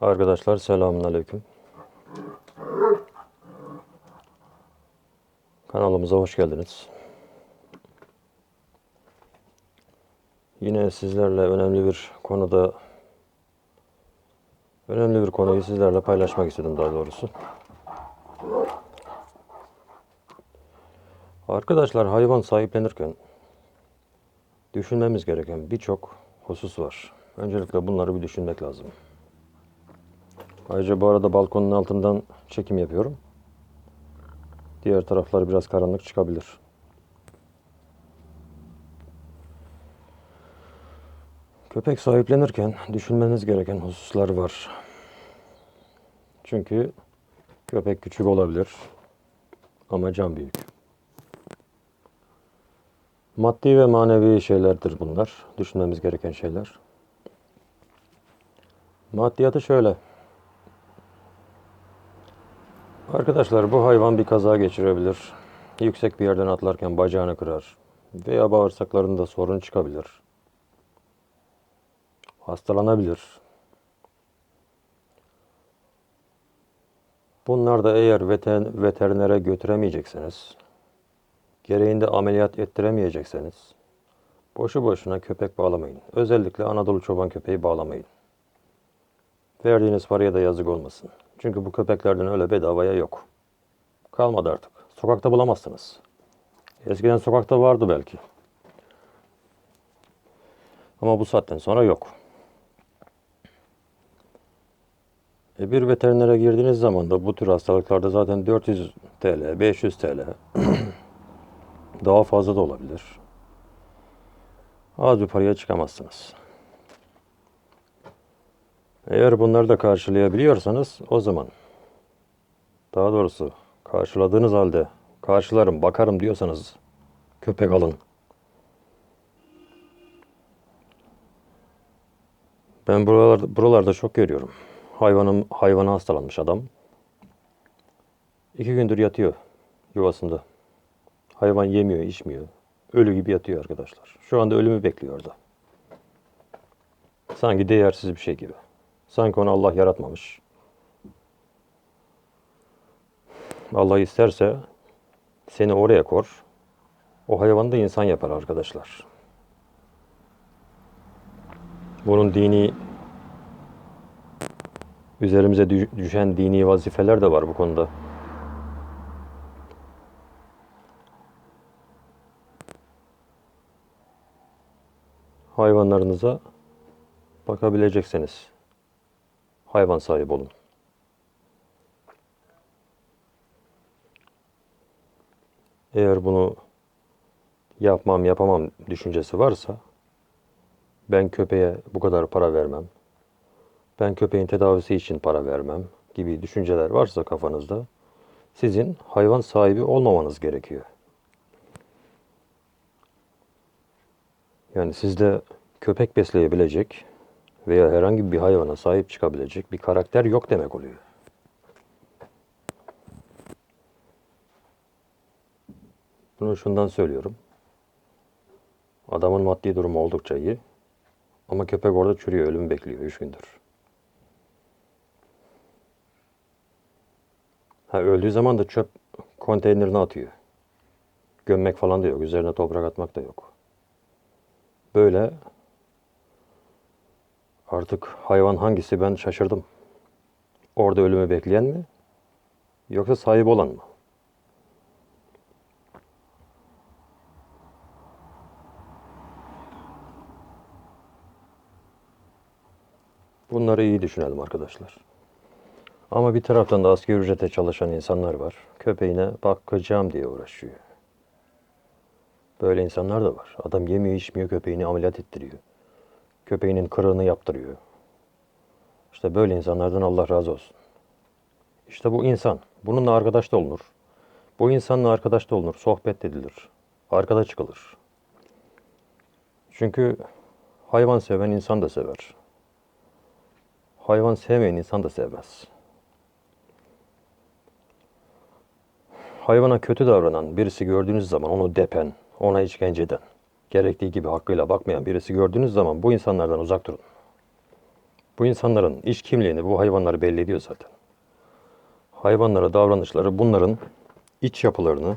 Arkadaşlar selamun aleyküm. Kanalımıza hoş geldiniz. Yine sizlerle önemli bir konuda önemli bir konuyu sizlerle paylaşmak istedim daha doğrusu. Arkadaşlar hayvan sahiplenirken düşünmemiz gereken birçok husus var. Öncelikle bunları bir düşünmek lazım. Ayrıca bu arada balkonun altından çekim yapıyorum. Diğer taraflar biraz karanlık çıkabilir. Köpek sahiplenirken düşünmeniz gereken hususlar var. Çünkü köpek küçük olabilir ama can büyük. Maddi ve manevi şeylerdir bunlar. Düşünmemiz gereken şeyler. Maddiyatı şöyle. Arkadaşlar bu hayvan bir kaza geçirebilir. Yüksek bir yerden atlarken bacağını kırar. Veya bağırsaklarında sorun çıkabilir. Hastalanabilir. Bunlar da eğer veter, veterinere götüremeyecekseniz, gereğinde ameliyat ettiremeyecekseniz, boşu boşuna köpek bağlamayın. Özellikle Anadolu çoban köpeği bağlamayın. Verdiğiniz paraya da yazık olmasın. Çünkü bu köpeklerden öyle bedavaya yok. Kalmadı artık. Sokakta bulamazsınız. Eskiden sokakta vardı belki. Ama bu saatten sonra yok. E bir veterinere girdiğiniz zaman da bu tür hastalıklarda zaten 400 TL, 500 TL daha fazla da olabilir. Az bir paraya çıkamazsınız. Eğer bunları da karşılayabiliyorsanız o zaman daha doğrusu karşıladığınız halde karşılarım, bakarım diyorsanız köpek alın. Ben buralarda, buralarda çok görüyorum. Hayvanım, hayvana hastalanmış adam. İki gündür yatıyor yuvasında. Hayvan yemiyor, içmiyor. Ölü gibi yatıyor arkadaşlar. Şu anda ölümü bekliyor orada. Sanki değersiz bir şey gibi. Sanki onu Allah yaratmamış. Allah isterse seni oraya kor. O hayvanı da insan yapar arkadaşlar. Bunun dini üzerimize dü- düşen dini vazifeler de var bu konuda. Hayvanlarınıza bakabilecekseniz hayvan sahibi olun. Eğer bunu yapmam yapamam düşüncesi varsa ben köpeğe bu kadar para vermem. Ben köpeğin tedavisi için para vermem gibi düşünceler varsa kafanızda sizin hayvan sahibi olmamanız gerekiyor. Yani sizde köpek besleyebilecek veya herhangi bir hayvana sahip çıkabilecek bir karakter yok demek oluyor. Bunu şundan söylüyorum. Adamın maddi durumu oldukça iyi. Ama köpek orada çürüyor, ölüm bekliyor 3 gündür. Ha öldüğü zaman da çöp konteynerine atıyor. Gömmek falan da yok, üzerine toprak atmak da yok. Böyle Artık hayvan hangisi ben şaşırdım. Orada ölümü bekleyen mi? Yoksa sahip olan mı? Bunları iyi düşünelim arkadaşlar. Ama bir taraftan da asgari ücrete çalışan insanlar var. Köpeğine bakacağım diye uğraşıyor. Böyle insanlar da var. Adam yemiyor içmiyor köpeğini ameliyat ettiriyor köpeğinin kırığını yaptırıyor. İşte böyle insanlardan Allah razı olsun. İşte bu insan. Bununla arkadaş da olunur. Bu insanla arkadaş da olunur. Sohbet edilir. Arkada çıkılır. Çünkü hayvan seven insan da sever. Hayvan sevmeyen insan da sevmez. Hayvana kötü davranan birisi gördüğünüz zaman onu depen, ona işkence eden, gerektiği gibi hakkıyla bakmayan birisi gördüğünüz zaman bu insanlardan uzak durun. Bu insanların iç kimliğini bu hayvanları belli ediyor zaten. Hayvanlara davranışları bunların iç yapılarını